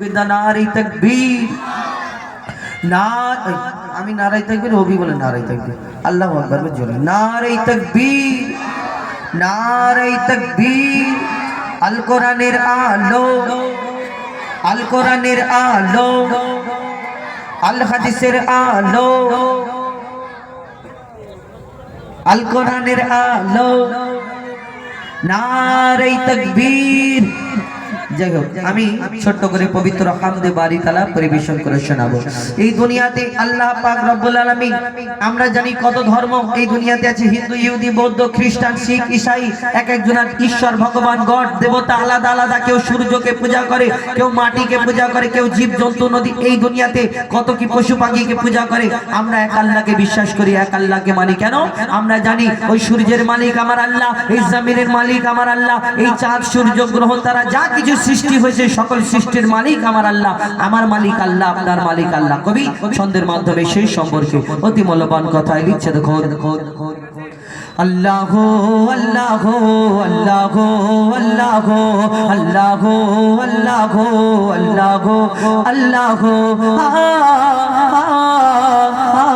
নারী তকবীর। না আমি নারাই তকবীর ওবি বলে নারাই তকবীর। আল্লাহ আকবার জোরে নারাই তকবীর। নারাই তকবীর। আল কোরআনের আলো। আল কোরআনের আলো। আল হাদিসের আলো। আল কোরআনের আলো। নারাই তকবীর। যাই হোক, আমি ছোট্ট করে পবিত্র হামদে বাড়ি তালা পরিবেশন করে শোনাবো। এই দুনিয়াতে আল্লাহ পাক রব্বুল আলামিন, আমরা জানি কত ধর্ম এই দুনিয়াতে আছে, হিন্দু, ইহুদি, বৌদ্ধ, খ্রিস্টান, শিখ ঈসাই এক একজনের ঈশ্বর, ভগবান, গড, দেবতা, আলাদা আলাদা, কেউ সূর্যকে পূজা করে, কেউ মাটিকে পূজা করে, কেউ জীব, জন্তু, নদী, এই দুনিয়াতে কত কি পশু পাখিকে পূজা করে, আমরা এক আল্লাহকে বিশ্বাস করি, এক আল্লাহকে মানি। কেন? আমরা জানি ওই সূর্যের মালিক আমার আল্লাহ, এই জমিনের মালিক আমার আল্লাহ, এই চাঁদ, সূর্য, গ্রহ, তারা যা কিছু সৃষ্টি হয়েছে, সকল সৃষ্টির মালিক আমার আল্লাহ। আমার মালিক আল্লাহ, আপনার মালিক আল্লাহ। কবি, ছন্দের মাধ্যমে সেই সম্পর্কে অতি মূল্যবান কথায় লিখছে দেখো আল্লাহ আল্লাহ আল্লাহ আল্লাহ আল্লাহ আল্লাহ আল্লাহ আল্লাহ কে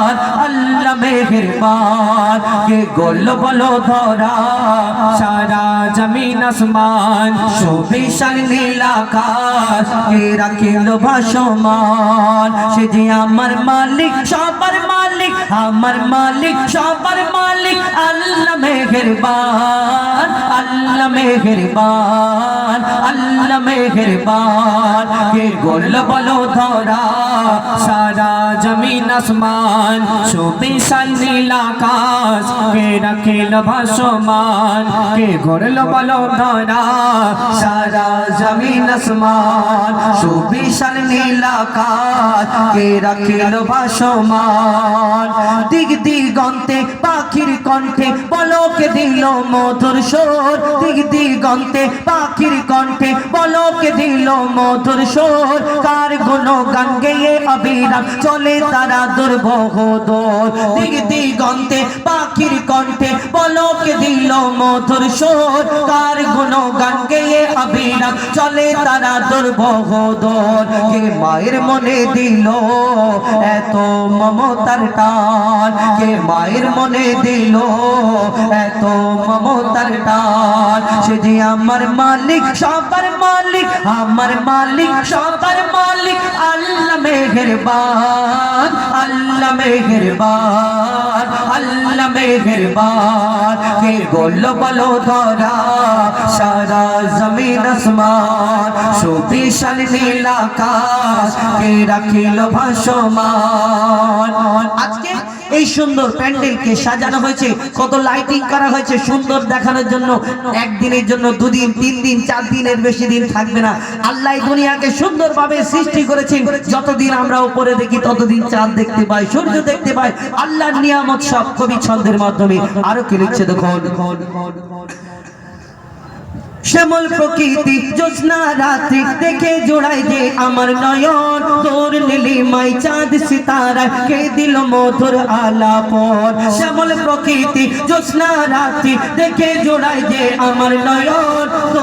আল্লাহ মেহেরবান। কে গোল বলো ধরা, সারা জমিন আসমান, সুবিশাল নীলাকাশ কে রাখিল ভাসমান। সে যে আমার মালিক, সবার মালিক, আমার মালিক, সবার মালিক, আল্লাহ মেহেরবান আল্লাহ মেহেরবান, আল্লাহ মেহেরবান, কে গোল বলো ধরা, সারা জমিন আসমান, সুবিশাল নীলাকাশ কে রাখিল ভাসমান, কে গড়ল বলো ধরা, সারা জমিন আসমান, সুবিশাল নীলাকাশ কে রাখিল ভাসমান। দিগ দিগন্তে পাখির কণ্ঠে বলক দিল মধুর সোর? দিগ দিগন্তে পাখির কণ্ঠে বলক দিল মধুর সোর? কার গুণ গান গেয়ে অবিরাম চলে তারা দুর্বহ দোর? দিগ দিগন্তে পাখির কণ্ঠে মধুর সোর কার গুণ গান গেয়ে অবিরাম চলে তারা দুর্বহ কে মায়ের মনে দিল এত মমতার টান? কে মায়ের মনে দিল এত মমতার টান? সে যে আমার মালিক, সবার মালিক, আমার মালিক, সবার মালিক, আল্লাহ মেহেরবান আল্লাহ মেহেরবান, আল্লাহ মেহেরবান কে গোল বলো ধরা, সারা জমিন আসমান। সুবিশাল নীল আকাশ, কে রাখিল ভাসমান। আজকে এই সুন্দর প্যান্ডেলকে সাজানো হয়েছে, কত লাইটিং করা হয়েছে সুন্দর দেখানোর জন্য। একদিনের জন্য দুদিন, তিন দিন, চার দিনের বেশি দিন থাকবে না। আল্লাহ দুনিয়াকে সুন্দরভাবে সৃষ্টি করেছেন। যতদিন আমরা উপরে দেখি, ততদিন চাঁদ দেখতে পাই, সূর্য দেখতে পাই। আল্লাহর নিয়ামত সব কবি ছন্দের মাধ্যমে আরও কি লিখছে দেখুন? শ্যামল প্রকৃতি জ্যোৎস্না রাত্রি দেখে জোড়াই যে আমার নয়ন। তোর নীলিমাই চাঁদ সিতারা কে দিল মধুর আলাপন। শ্যামল প্রকৃতি জ্যোৎস্না রাত্রি দেখে জোড়াই যে আমার নয়ন।